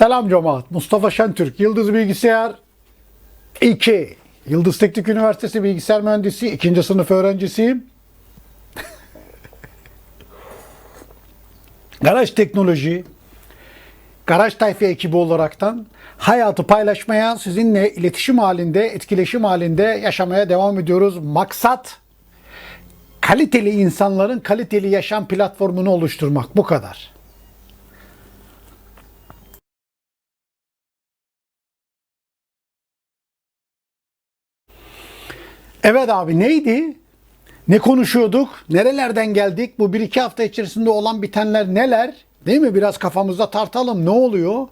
Selam cemaat. Mustafa Şentürk, Yıldız Bilgisayar 2. Yıldız Teknik Üniversitesi Bilgisayar Mühendisi 2. sınıf öğrencisiyim. Garaj Teknoloji, Garaj Tayfa ekibi olaraktan hayatı paylaşmaya, sizinle iletişim halinde, etkileşim halinde yaşamaya devam ediyoruz. Maksat kaliteli insanların kaliteli yaşam platformunu oluşturmak. Bu kadar. Evet abi neydi? Ne konuşuyorduk? Nerelerden geldik? Bu bir iki hafta içerisinde olan bitenler neler? Değil mi? Biraz kafamızda tartalım. Ne oluyor?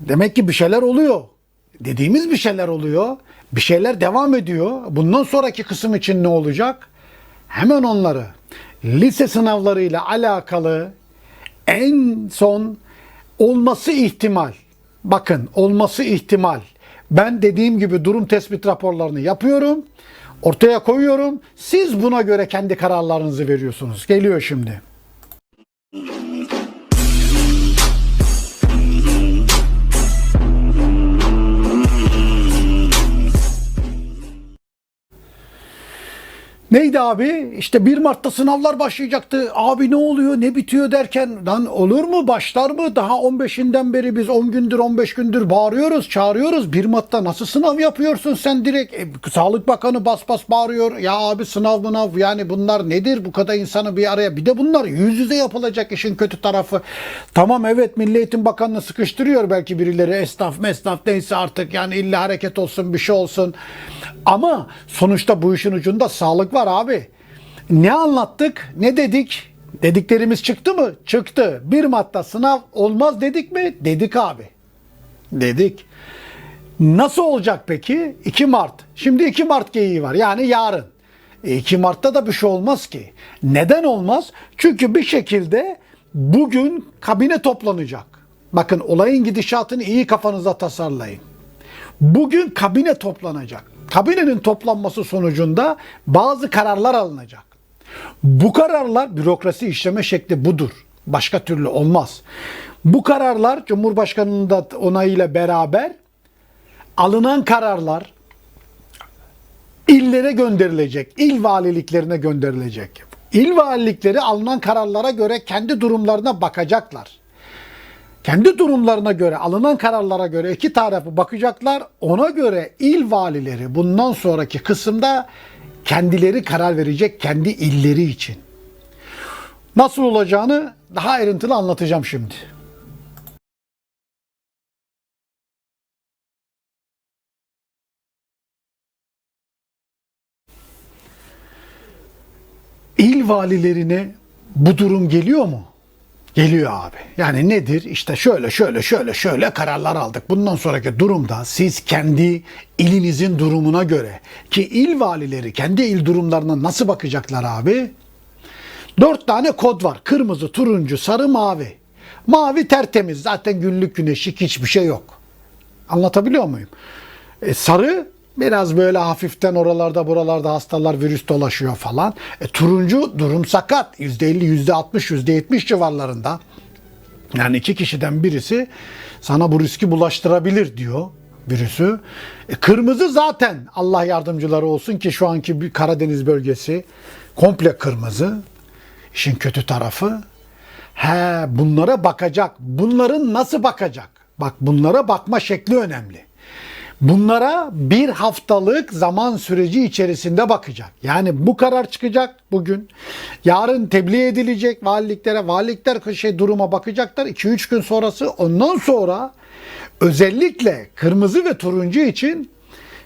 Demek ki bir şeyler oluyor. Dediğimiz bir şeyler oluyor. Bir şeyler devam ediyor. Bundan sonraki kısım için ne olacak? Hemen onları lise sınavlarıyla alakalı en son olması ihtimal. Bakın olması ihtimal. Ben dediğim gibi durum tespit raporlarını yapıyorum. Ortaya koyuyorum. Siz buna göre kendi kararlarınızı veriyorsunuz. Geliyor şimdi. Neydi abi? İşte 1 Mart'ta sınavlar başlayacaktı. Abi ne oluyor, ne bitiyor derken lan olur mu, başlar mı? Daha 15'inden beri biz 10 gündür, 15 gündür bağırıyoruz, çağırıyoruz. 1 Mart'ta nasıl sınav yapıyorsun sen direkt? E, Sağlık Bakanı bas bas bağırıyor. Ya abi sınav mınav yani bunlar nedir? Bu kadar insanı bir araya. Bir de bunlar yüz yüze yapılacak işin kötü tarafı. Tamam evet Milli Eğitim Bakanı'nı sıkıştırıyor belki birileri. Esnaf mesnaf neyse artık yani illa hareket olsun bir şey olsun. Ama sonuçta bu işin ucunda sağlık var abi. Ne anlattık? Ne dedik? Dediklerimiz çıktı mı? Çıktı. Bir Mart'ta sınav olmaz dedik mi? Dedik abi. Dedik. Nasıl olacak peki? 2 Mart. Şimdi 2 Mart geyiği var. Yani yarın. E 2 Mart'ta da bir şey olmaz ki. Neden olmaz? Çünkü bir şekilde bugün kabine toplanacak. Bakın olayın gidişatını iyi kafanızda tasarlayın. Bugün kabine toplanacak. Kabinenin toplanması sonucunda bazı kararlar alınacak. Bu kararlar bürokrasi işleme şekli budur. Başka türlü olmaz. Bu kararlar Cumhurbaşkanı'nın da onayıyla beraber alınan kararlar illere gönderilecek, il valiliklerine gönderilecek. İl valilikleri alınan kararlara göre kendi durumlarına bakacaklar kendi durumlarına göre, alınan kararlara göre iki tarafı bakacaklar. Ona göre il valileri bundan sonraki kısımda kendileri karar verecek kendi illeri için. Nasıl olacağını daha ayrıntılı anlatacağım şimdi. İl valilerine bu durum geliyor mu? Geliyor abi. Yani nedir? İşte şöyle şöyle şöyle şöyle kararlar aldık. Bundan sonraki durumda siz kendi ilinizin durumuna göre ki il valileri kendi il durumlarına nasıl bakacaklar abi? Dört tane kod var. Kırmızı, turuncu, sarı, mavi. Mavi tertemiz. Zaten günlük güneşlik hiçbir şey yok. Anlatabiliyor muyum? E, sarı biraz böyle hafiften oralarda buralarda hastalar virüs dolaşıyor falan. E, turuncu durum sakat. %50, %60, %70 civarlarında. Yani iki kişiden birisi sana bu riski bulaştırabilir diyor virüsü. E, kırmızı zaten Allah yardımcıları olsun ki şu anki bir Karadeniz bölgesi komple kırmızı. İşin kötü tarafı. He bunlara bakacak. Bunların nasıl bakacak? Bak bunlara bakma şekli önemli. Bunlara bir haftalık zaman süreci içerisinde bakacak. Yani bu karar çıkacak bugün. Yarın tebliğ edilecek valiliklere. Valilikler şey duruma bakacaklar. 2-3 gün sonrası ondan sonra özellikle kırmızı ve turuncu için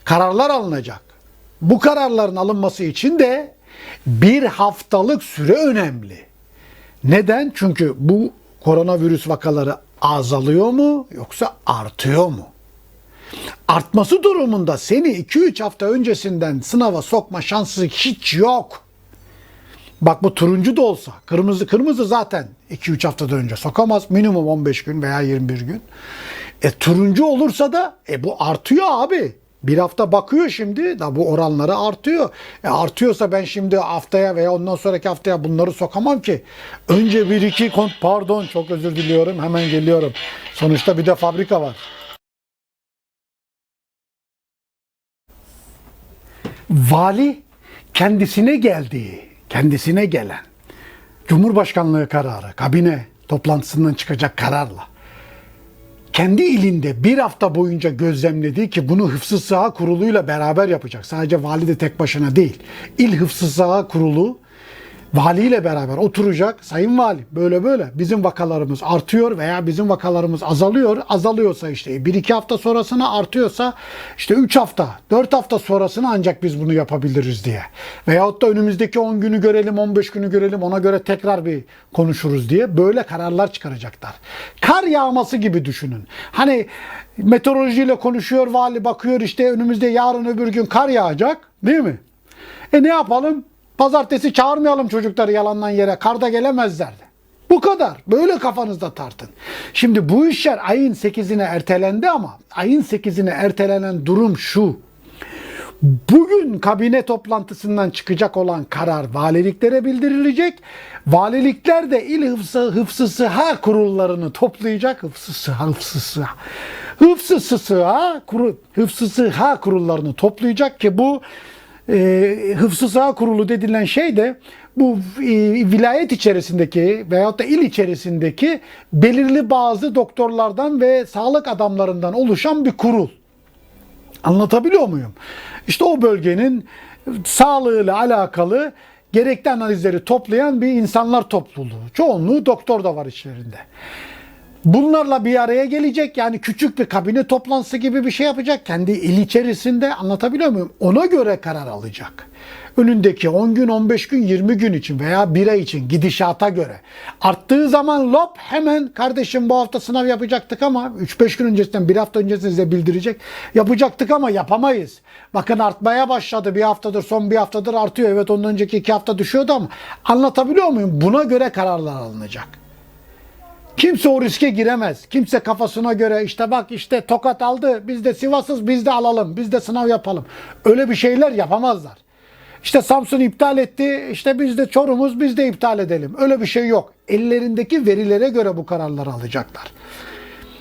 kararlar alınacak. Bu kararların alınması için de bir haftalık süre önemli. Neden? Çünkü bu koronavirüs vakaları azalıyor mu yoksa artıyor mu? Artması durumunda seni 2-3 hafta öncesinden sınava sokma şansı hiç yok. Bak bu turuncu da olsa, kırmızı kırmızı zaten 2-3 haftadan önce sokamaz. Minimum 15 gün veya 21 gün. E turuncu olursa da e bu artıyor abi. Bir hafta bakıyor şimdi da bu oranları artıyor. E artıyorsa ben şimdi haftaya veya ondan sonraki haftaya bunları sokamam ki. Önce bir iki kont pardon çok özür diliyorum hemen geliyorum. Sonuçta bir de fabrika var. Vali kendisine geldiği, kendisine gelen Cumhurbaşkanlığı kararı, kabine toplantısından çıkacak kararla kendi ilinde bir hafta boyunca gözlemlediği ki bunu Hıfzı Sıha Kurulu'yla beraber yapacak. Sadece vali de tek başına değil. İl Hıfzı Sıha Kurulu valiyle beraber oturacak. Sayın Vali böyle böyle bizim vakalarımız artıyor veya bizim vakalarımız azalıyor. Azalıyorsa işte bir iki hafta sonrasına artıyorsa işte üç hafta, dört hafta sonrasına ancak biz bunu yapabiliriz diye. Veyahut da önümüzdeki 10 günü görelim, 15 günü görelim ona göre tekrar bir konuşuruz diye böyle kararlar çıkaracaklar. Kar yağması gibi düşünün. Hani meteorolojiyle konuşuyor vali bakıyor işte önümüzde yarın öbür gün kar yağacak değil mi? E ne yapalım? Pazartesi çağırmayalım çocukları yalandan yere. Karda gelemezler de. Bu kadar. Böyle kafanızda tartın. Şimdi bu işler ayın 8'ine ertelendi ama ayın 8'ine ertelenen durum şu. Bugün kabine toplantısından çıkacak olan karar valiliklere bildirilecek. Valilikler de il hıfzı, hıfzı sıha kurullarını toplayacak. Hıfzı sıha, hıfzı sıha. Hıfzı sıha, kuru, hıfzı sıha kurullarını toplayacak ki bu e, Hıfzı Sıha Kurulu dedilen şey de bu e, vilayet içerisindeki veyahut da il içerisindeki belirli bazı doktorlardan ve sağlık adamlarından oluşan bir kurul. Anlatabiliyor muyum? İşte o bölgenin sağlığıyla alakalı gerekli analizleri toplayan bir insanlar topluluğu. Çoğunluğu doktor da var içlerinde. Bunlarla bir araya gelecek yani küçük bir kabine toplantısı gibi bir şey yapacak. Kendi il içerisinde anlatabiliyor muyum? Ona göre karar alacak. Önündeki 10 gün, 15 gün, 20 gün için veya bir ay için gidişata göre. Arttığı zaman lop hemen kardeşim bu hafta sınav yapacaktık ama 3-5 gün öncesinden bir hafta öncesinden size bildirecek. Yapacaktık ama yapamayız. Bakın artmaya başladı bir haftadır son bir haftadır artıyor. Evet ondan önceki iki hafta düşüyordu ama anlatabiliyor muyum? Buna göre kararlar alınacak. Kimse o riske giremez. Kimse kafasına göre işte bak işte Tokat aldı biz de Sivas'ız biz de alalım biz de sınav yapalım. Öyle bir şeyler yapamazlar. İşte Samsun iptal etti işte biz de Çorum'uz biz de iptal edelim. Öyle bir şey yok. Ellerindeki verilere göre bu kararları alacaklar.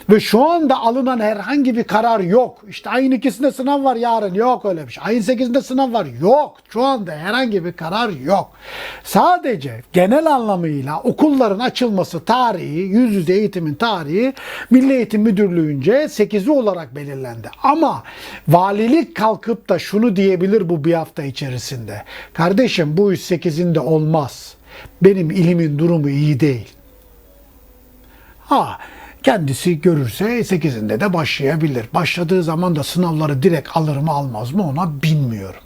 Ve şu anda alınan herhangi bir karar yok. İşte ayın ikisinde sınav var yarın. Yok öyle bir şey. Ayın sekizinde sınav var. Yok. Şu anda herhangi bir karar yok. Sadece genel anlamıyla okulların açılması tarihi, yüz yüze eğitimin tarihi Milli Eğitim Müdürlüğü'nce 8'i olarak belirlendi. Ama valilik kalkıp da şunu diyebilir bu bir hafta içerisinde. Kardeşim bu iş 8'inde olmaz. Benim ilimin durumu iyi değil. Ha kendisi görürse 8'inde de başlayabilir. Başladığı zaman da sınavları direkt alır mı almaz mı ona bilmiyorum.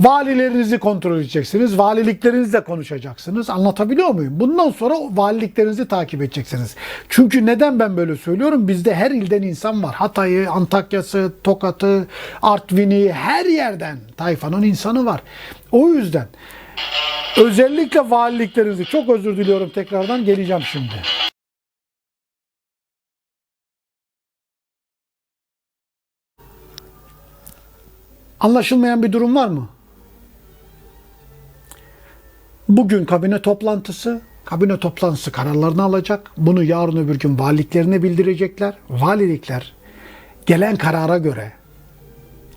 Valilerinizi kontrol edeceksiniz. Valiliklerinizle konuşacaksınız. Anlatabiliyor muyum? Bundan sonra valiliklerinizi takip edeceksiniz. Çünkü neden ben böyle söylüyorum? Bizde her ilden insan var. Hatay'ı, Antakya'sı, Tokat'ı, Artvin'i her yerden tayfanın insanı var. O yüzden özellikle valiliklerinizi çok özür diliyorum tekrardan geleceğim şimdi. Anlaşılmayan bir durum var mı? Bugün kabine toplantısı, kabine toplantısı kararlarını alacak. Bunu yarın öbür gün valiliklerine bildirecekler. Valilikler gelen karara göre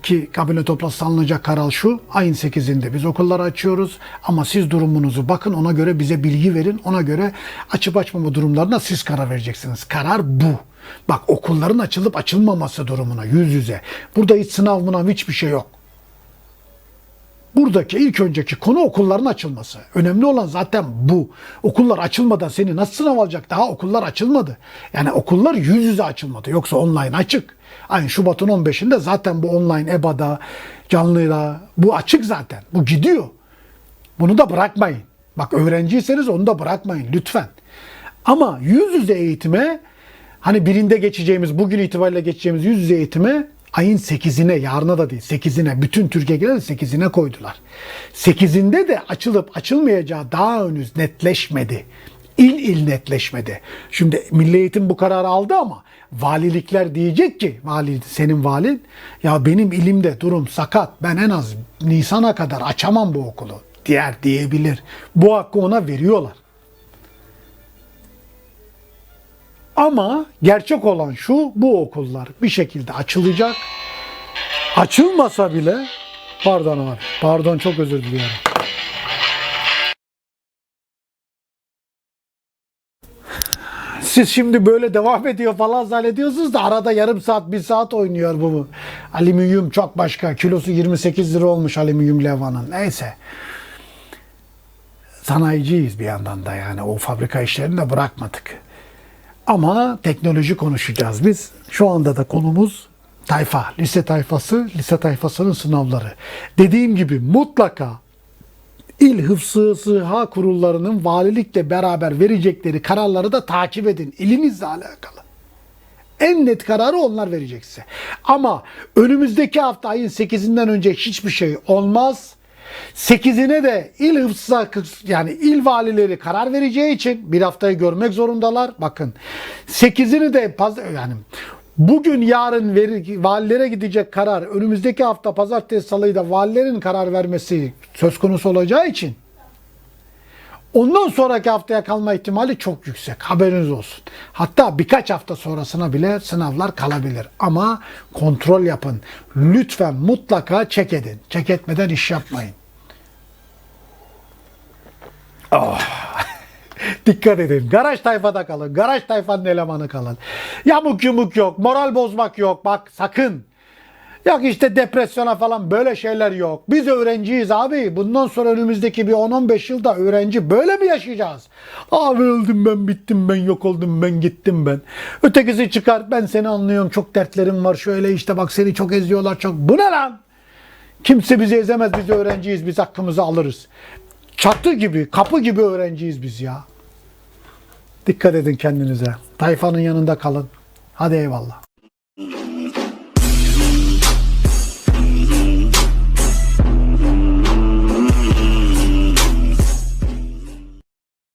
ki kabine toplantısı alınacak karar şu. Ayın 8'inde biz okulları açıyoruz ama siz durumunuzu bakın ona göre bize bilgi verin. Ona göre açıp açmama durumlarına siz karar vereceksiniz. Karar bu. Bak okulların açılıp açılmaması durumuna yüz yüze. Burada hiç sınav mınav hiçbir şey yok. Buradaki ilk önceki konu okulların açılması. Önemli olan zaten bu. Okullar açılmadan seni nasıl sınav alacak? Daha okullar açılmadı. Yani okullar yüz yüze açılmadı. Yoksa online açık. Aynı Şubat'ın 15'inde zaten bu online EBA'da, canlıyla bu açık zaten. Bu gidiyor. Bunu da bırakmayın. Bak öğrenciyseniz onu da bırakmayın lütfen. Ama yüz yüze eğitime hani birinde geçeceğimiz, bugün itibariyle geçeceğimiz yüz yüze eğitime ayın 8'ine, yarına da değil 8'ine, bütün Türkiye genel 8'ine koydular. 8'inde de açılıp açılmayacağı daha henüz netleşmedi. İl il netleşmedi. Şimdi Milli Eğitim bu kararı aldı ama valilikler diyecek ki vali senin valin ya benim ilimde durum sakat. Ben en az Nisan'a kadar açamam bu okulu. Diğer diyebilir. Bu hakkı ona veriyorlar. Ama gerçek olan şu bu okullar bir şekilde açılacak. Açılmasa bile pardon abi pardon çok özür diliyorum. Siz şimdi böyle devam ediyor falan zannediyorsunuz da arada yarım saat bir saat oynuyor bu. Alüminyum çok başka. Kilosu 28 lira olmuş alüminyum levanın. Neyse. Sanayiciyiz bir yandan da yani o fabrika işlerini de bırakmadık. Ama teknoloji konuşacağız biz. Şu anda da konumuz tayfa, lise tayfası, lise tayfasının sınavları. Dediğim gibi mutlaka İl Hıfzı Sıha kurullarının valilikle beraber verecekleri kararları da takip edin. İlinizle alakalı. En net kararı onlar verecek size. Ama önümüzdeki hafta ayın 8'inden önce hiçbir şey olmaz. 8'ine de il hıfzı yani il valileri karar vereceği için bir haftayı görmek zorundalar. Bakın 8'ini de yani bugün yarın veri, valilere gidecek karar önümüzdeki hafta pazartesi salıyı da valilerin karar vermesi söz konusu olacağı için Ondan sonraki haftaya kalma ihtimali çok yüksek. Haberiniz olsun. Hatta birkaç hafta sonrasına bile sınavlar kalabilir. Ama kontrol yapın. Lütfen mutlaka çek edin. Çek etmeden iş yapmayın. Ah. Dikkat edin. Garaj tayfada kalın. Garaj tayfanın elemanı kalın. Yamuk yumuk yok. Moral bozmak yok. Bak sakın. Yok işte depresyona falan böyle şeyler yok. Biz öğrenciyiz abi. Bundan sonra önümüzdeki bir 10-15 yılda öğrenci böyle mi yaşayacağız? Abi öldüm ben, bittim ben, yok oldum ben, gittim ben. Ötekisi çıkar ben seni anlıyorum çok dertlerim var şöyle işte bak seni çok eziyorlar çok. Bu ne lan? Kimse bizi ezemez biz öğrenciyiz biz hakkımızı alırız. Çatı gibi kapı gibi öğrenciyiz biz ya. Dikkat edin kendinize. Tayfanın yanında kalın. Hadi eyvallah.